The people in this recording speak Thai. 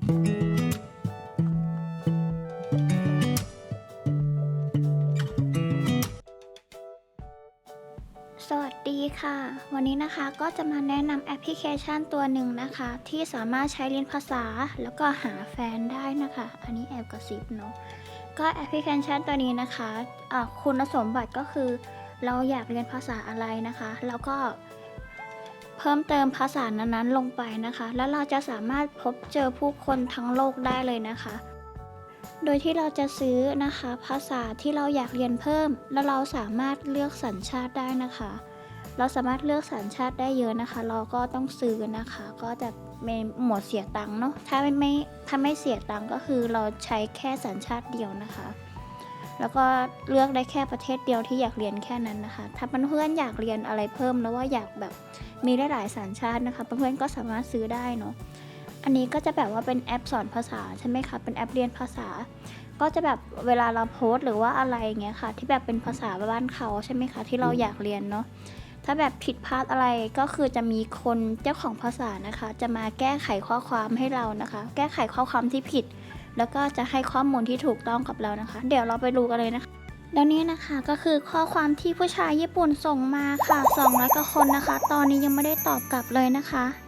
สวัสดีค่ะ วันนี้นะคะก็จะมาแนะนำแอปพลิเคชันตัวหนึ่งนะคะ ที่สามารถใช้เรียนภาษาแล้วก็หาแฟนได้นะคะ อันนี้แอบกระซิบเนาะก็แอปพลิเคชันตัวนี้นะคะะคุณสมบัติก็คือ เราอยากเรียนภาษาอะไรนะคะ แล้วก็ เพิ่มเติมภาษานั้นๆลงไปนะคะ แล้วเราจะสามารถพบเจอผู้คนทั้งโลกได้เลยนะคะ โดยที่เราจะซื้อนะคะ ภาษาที่เราอยากเรียนเพิ่ม แล้วเราสามารถเลือกสัญชาติได้นะคะ เราสามารถเลือกสัญชาติได้เยอะนะคะ เราก็ต้องซื้อนะคะ ก็จะไม่หมดเสียตังค์เนาะถ้าไม่ไม่ถ้าไม่เสียตังค์ก็คือเราใช้แค่สัญชาติเดียวนะคะ แล้วก็เลือกได้แค่ประเทศเดียวที่อยากเรียนแค่นั้นนะคะ ถ้าเพื่อนๆอยากเรียนอะไรเพิ่มแล้วว่าอยากแบบมีได้หลายสัญชาตินะคะเพื่อนๆก็สามารถซื้อได้เนาะอันนี้ก็จะแบบว่าเป็นแอปสอนภาษาใช่ไหมคะเป็นแอปเรียนภาษา ก็จะแบบเวลาเราโพสต์หรือว่าอะไรอย่างเงี้ยค่ะ ที่แบบเป็นภาษาบ้านเขาใช่ไหมคะ ที่เราอยากเรียนเนาะถ้าแบบผิดพลาดอะไรก็คือจะมีคนเจ้าของภาษานะคะ จะมาแก้ไขข้อความให้เรานะคะ แก้ไขข้อความที่ผิด แล้วก็จะให้ข้อมูลที่ถูกต้องกับเรานะคะ เดี๋ยวเราไปดูกันเลยนะคะแล้วนี้นะคะก็คือข้อความที่ผู้ชายญี่ปุ่นส่งมาค่ะ200กว่าคนนะคะ ตอนนี้ยังไม่ได้ตอบกลับเลยนะคะ